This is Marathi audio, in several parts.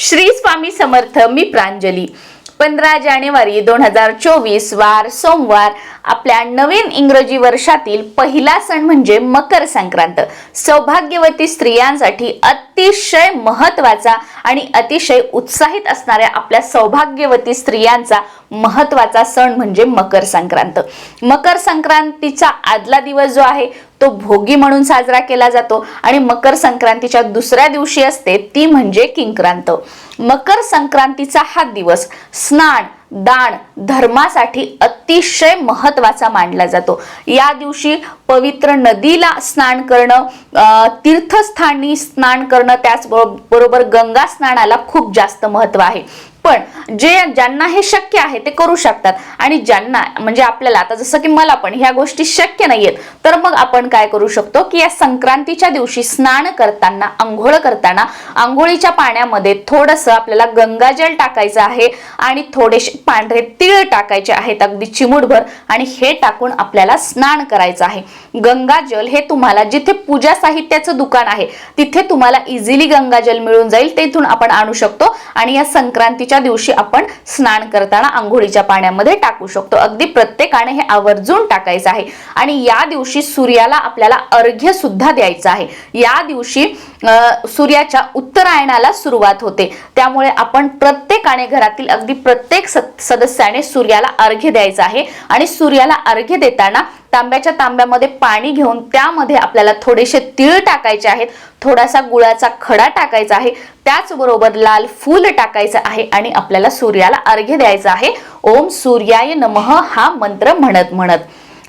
श्री स्वामी समर्थ मी प्रांजली. पंधरा जानेवारी दोन हजार चोवीस वार सोमवार आपल्या नवीन इंग्रजी वर्षातील पहिला सण म्हणजे मकर संक्रांत. सौभाग्यवती स्त्रियांसाठी अतिशय महत्त्वाचा आणि अतिशय उत्साहित असणाऱ्या आपल्या सौभाग्यवती स्त्रियांचा महत्त्वाचा सण म्हणजे मकर संक्रांत. मकर संक्रांतीचा आदला दिवस जो आहे तो भोगी म्हणून साजरा केला जातो आणि मकर संक्रांतीच्या दुसऱ्या दिवशी असते ती म्हणजे किंक्रांत. मकर संक्रांतीचा हा दिवस स्नान दान धर्मासाठी अतिशय महत्त्वाचा मानला जातो. या दिवशी पवित्र नदीला स्नान करणं अं, तीर्थस्थानी स्नान करणं त्याचबरोबर गंगा स्नानाला खूप जास्त महत्त्व आहे. पण जे ज्यांना हे शक्य आहे ते करू शकतात. आणि ज्यांना म्हणजे आपल्याला आता जसं की मला पण ह्या गोष्टी शक्य नाहीयेत तर मग आपण काय करू शकतो की या संक्रांतीच्या दिवशी स्नान करताना आंघोळ करताना आंघोळीच्या पाण्यामध्ये थोडंसं आपल्याला गंगाजल टाकायचं आहे आणि थोडेसे पांढरे तीळ टाकायचे आहेत अगदी चिमूटभर आणि हे टाकून आपल्याला स्नान करायचं आहे. गंगाजल हे तुम्हाला जिथे पूजा साहित्याचं दुकान आहे तिथे तुम्हाला इझिली गंगाजल मिळून जाईल तेथून आपण आणू शकतो. आणि या संक्रांतीच्या दिवशी आपण स्नान करताना आंघोळीच्या पाण्यामध्ये टाकू शकतो. अगदी प्रत्येकाने हे आवर्जून टाकायचं आहे. आणि या दिवशी सूर्याला आपल्याला अर्घ्य सुद्धा द्यायचं आहे. या दिवशी सूर्याच्या उत्तरायणाला सुरुवात होते. त्यामुळे आपण प्रत्येकाने घरातील अगदी प्रत्येक सद- सदस्याने सूर्याला अर्घ्य द्यायचं आहे. आणि सूर्याला अर्घ्य देताना तांब्याच्या तांब्यामध्ये पाणी घेऊन त्यामध्ये आपल्याला थोडेसे तीळ टाकायचे आहेत. थोडासा गुळाचा खडा टाकायचा आहे. त्याचबरोबर लाल फूल टाकायचं आहे आणि आपल्याला सूर्याला अर्घ्य द्यायचं आहे. ओम सूर्याय नमः हा मंत्र म्हणत म्हणत.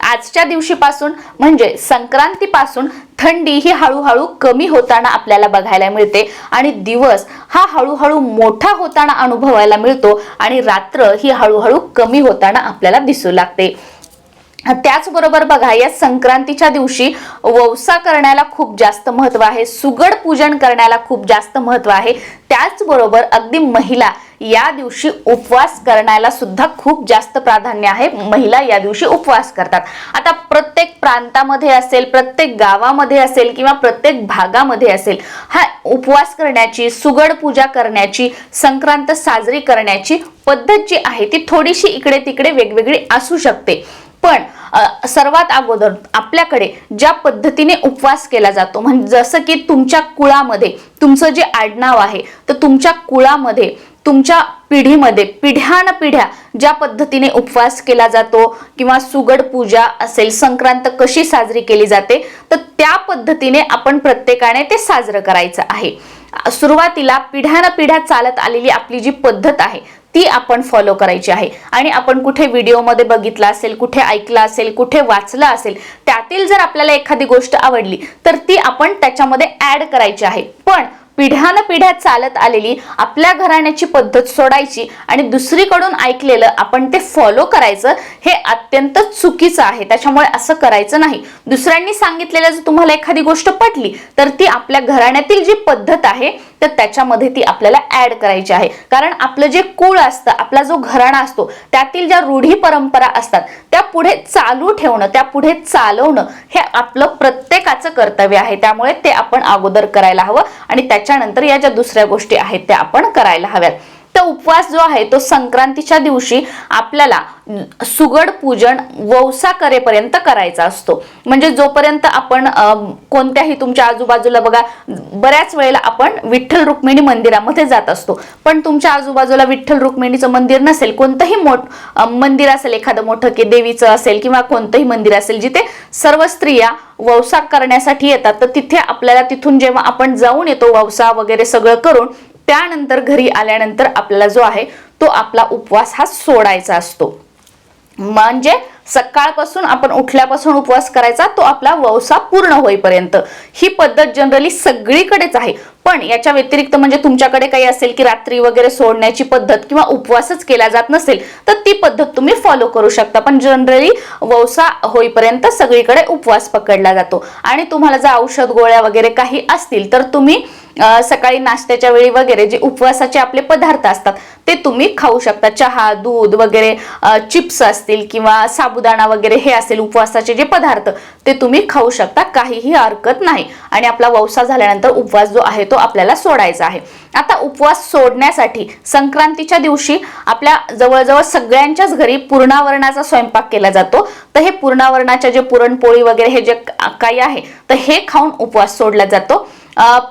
आजच्या दिवशीपासून म्हणजे संक्रांतीपासून थंडी ही हळूहळू कमी होताना आपल्याला बघायला मिळते आणि दिवस हा हळूहळू मोठा होताना अनुभवायला मिळतो आणि रात्र ही हळूहळू कमी होताना आपल्याला दिसू लागते. त्याचबरोबर बघा या संक्रांतीच्या दिवशी वौसा करण्याला खूप जास्त महत्त्व आहे सुगड पूजन करण्याला खूप जास्त महत्त्व आहे. त्याचबरोबर अगदी महिला या दिवशी उपवास करण्याला सुद्धा खूप जास्त प्राधान्य आहे. महिला या दिवशी उपवास करतात. आता प्रत्येक प्रांतामध्ये असेल प्रत्येक गावामध्ये असेल किंवा प्रत्येक भागामध्ये असेल हा उपवास करण्याची सुगड पूजा करण्याची संक्रांत साजरी करण्याची पद्धत जी आहे ती थोडीशी इकडे तिकडे वेगवेगळी असू शकते. पण सर्वात अगोदर आपल्याकडे ज्या पद्धतीने उपवास केला जातो म्हणजे जसं की तुमच्या कुळामध्ये तुमचं जे आडनाव आहे तर तुमच्या कुळामध्ये तुमच्या पिढीमध्ये पिढ्यान पिढ्या ज्या पद्धतीने उपवास केला जातो किंवा सुगड पूजा असेल संक्रांत कशी साजरी केली जाते तर त्या पद्धतीने आपण प्रत्येकाने ते साजरं करायचं आहे. सुरुवातीला पिढ्यान पिढ्या चालत आलेली आपली जी पद्धत आहे ती आपण फॉलो करायची आहे. आणि आपण कुठे व्हिडिओमध्ये बघितलं असेल कुठे ऐकलं असेल कुठे वाचलं असेल त्यातील जर आपल्याला एखादी गोष्ट आवडली तर ती आपण त्याच्यामध्ये ऍड करायची आहे. पण पिढ्यानपिढ्या चालत आलेली आपल्या घराण्याची पद्धत सोडायची आणि दुसरीकडून ऐकलेलं आपण ते फॉलो करायचं हे अत्यंत चुकीचं आहे. त्याच्यामुळे असं करायचं नाही. दुसऱ्यांनी सांगितलेलं जर तुम्हाला एखादी गोष्ट पटली तर ती आपल्या घराण्यातील जी पद्धत आहे तर त्याच्यामध्ये ती आपल्याला ऍड करायची आहे. कारण आपलं जे कुळ असतं आपला जो घराणा असतो त्यातील ज्या रूढी परंपरा असतात त्या पुढे चालू ठेवणं त्या पुढे चालवणं हे आपलं प्रत्येकाचं कर्तव्य आहे. त्यामुळे ते आपण अगोदर करायला हवं आणि त्याच्यानंतर या ज्या दुसऱ्या गोष्टी आहेत त्या आपण करायला हव्यात. तर उपवास जो आहे तो संक्रांतीच्या दिवशी आपल्याला सुगड पूजन वौसा करेपर्यंत करायचा असतो. म्हणजे जोपर्यंत आपण कोणत्याही तुमच्या आजूबाजूला बघा बऱ्याच वेळेला आपण विठ्ठल रुक्मिणी मंदिरामध्ये जात असतो. पण तुमच्या आजूबाजूला विठ्ठल रुक्मिणीचं मंदिर नसेल कोणतंही मोठ मंदिर असेल एखादं मोठं की देवीचं असेल किंवा कोणतंही मंदिर असेल जिथे सर्व स्त्रिया वौसा करण्यासाठी येतात तर तिथे आपल्याला तिथून जेव्हा आपण जाऊन येतो वौसा वगैरे सगळं करून त्यानंतर घरी आल्यानंतर आपल्याला जो आहे तो आपला उपवास हा सोडायचा असतो. म्हणजे सकाळपासून आपण उठल्यापासून उपवास करायचा तो आपला वौसा पूर्ण होईपर्यंत. ही पद्धत जनरली सगळीकडेच आहे. पण याच्या व्यतिरिक्त म्हणजे तुमच्याकडे काही असेल की रात्री वगैरे सोडण्याची पद्धत किंवा उपवासच केला जात नसेल तर ती पद्धत तुम्ही फॉलो करू शकता. पण जनरली वौसा होईपर्यंत सगळीकडे उपवास पकडला जातो. आणि तुम्हाला जर औषध गोळ्या वगैरे काही असतील तर तुम्ही सकाळी नाश्त्याच्या वेळी वगैरे जे उपवासाचे आपले पदार्थ असतात ते तुम्ही खाऊ शकता. चहा दूध वगैरे चिप्स असतील किंवा साबुदाणा साबुदाणा वगैरे हे असेल उपवासाचे जे पदार्थ ते तुम्ही खाऊ शकता. काहीही हरकत नाही. आणि आपला वौसा झाल्यानंतर उपवास जो आहे तो आपल्याला सोडायचा आहे. आता उपवास सोडण्यासाठी संक्रांतीच्या दिवशी आपल्या जवळजवळ सगळ्यांच्याच घरी पूर्णावरणाचा स्वयंपाक केला जातो. तर हे पूर्णावरणाच्या जे पुरणपोळी वगैरे हे जे काही आहे तर हे खाऊन उपवास सोडला जातो.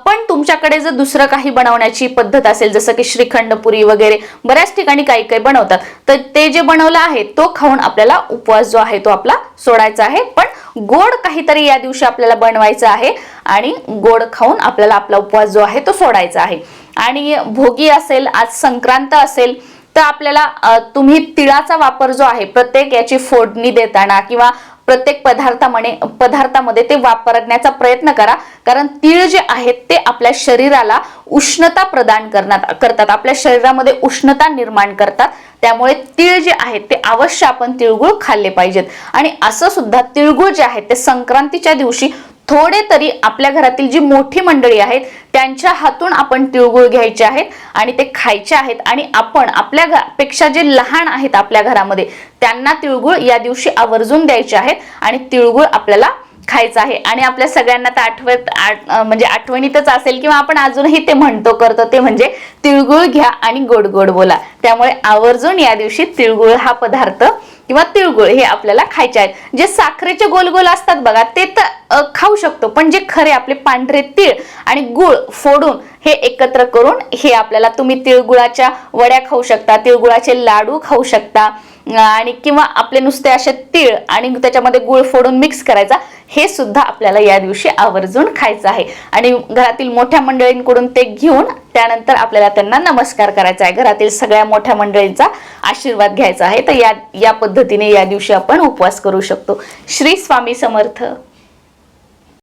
पण तुमच्याकडे जर दुसरं काही बनवण्याची पद्धत असेल जसं की श्रीखंडपुरी वगैरे बऱ्याच ठिकाणी काही काही बनवतात. तर ते जे बनवलं आहे तो खाऊन आपल्याला उपवास जो आहे तो आपला सोडायचा आहे. पण गोड काहीतरी या दिवशी आपल्याला बनवायचं आहे आणि गोड खाऊन आपल्याला आपला उपवास जो आहे तो सोडायचा आहे. आणि भोगी असेल आज संक्रांत असेल तर आपल्याला तुम्ही तिळाचा वापर जो आहे प्रत्येक याची फोडणी देताना किंवा प्रत्येक पदार्थामध्ये पदार्थामध्ये ते वापरण्याचा प्रयत्न करा. कारण तीळ जे आहेत ते आपल्या शरीराला उष्णता प्रदान करण्यात करतात. आपल्या शरीरामध्ये उष्णता निर्माण करतात. त्यामुळे तीळ जे आहेत ते अवश्य आपण तिळगुळ खाल्ले पाहिजेत. आणि असं सुद्धा तिळगुळ जे आहेत ते संक्रांतीच्या दिवशी थोडे तरी आपल्या घरातील जी मोठी मंडळी आहेत त्यांच्या हातून आपण तिळगुळ घ्यायचे आहेत आणि ते खायचे आहेत आणि आपण आपल्या पेक्षा जे लहान आहेत आपल्या घरामध्ये त्यांना तिळगुळ या दिवशी आवर्जून द्यायचे आहेत आणि तिळगुळ आपल्याला खायचं आहे. आणि आपल्या सगळ्यांना तर आठवत आठ- म्हणजे आठवणीतच असेल किंवा आपण अजूनही ते म्हणतो करतो ते म्हणजे तिळगुळ घ्या आणि गोड गोड बोला. त्यामुळे आवर्जून या दिवशी तिळगुळ हा पदार्थ किंवा तिळगुळ हे आपल्याला खायचे आहेत. जे साखरेचे गोल गोल असतात बघा ते तर खाऊ शकतो पण जे खरे आपले पांढरे तीळ आणि गुळ फोडून हे एकत्र करून हे आपल्याला तुम्ही तिळगुळाच्या वड्या खाऊ शकता तिळगुळाचे लाडू खाऊ शकता आणि किंवा आपले नुसते असे तीळ आणि त्याच्यामध्ये गुळ फोडून मिक्स करायचा हे सुद्धा आपल्याला या दिवशी आवर्जून खायचं आहे. आणि घरातील मोठ्या मंडळींकडून ते घेऊन त्यानंतर आपल्याला त्यांना नमस्कार करायचा आहे. घरातील सगळ्या मोठ्या मंडळींचा आशीर्वाद घ्यायचा आहे. तर या या पद्धतीने या दिवशी आपण उपवास करू शकतो. श्री स्वामी समर्थ.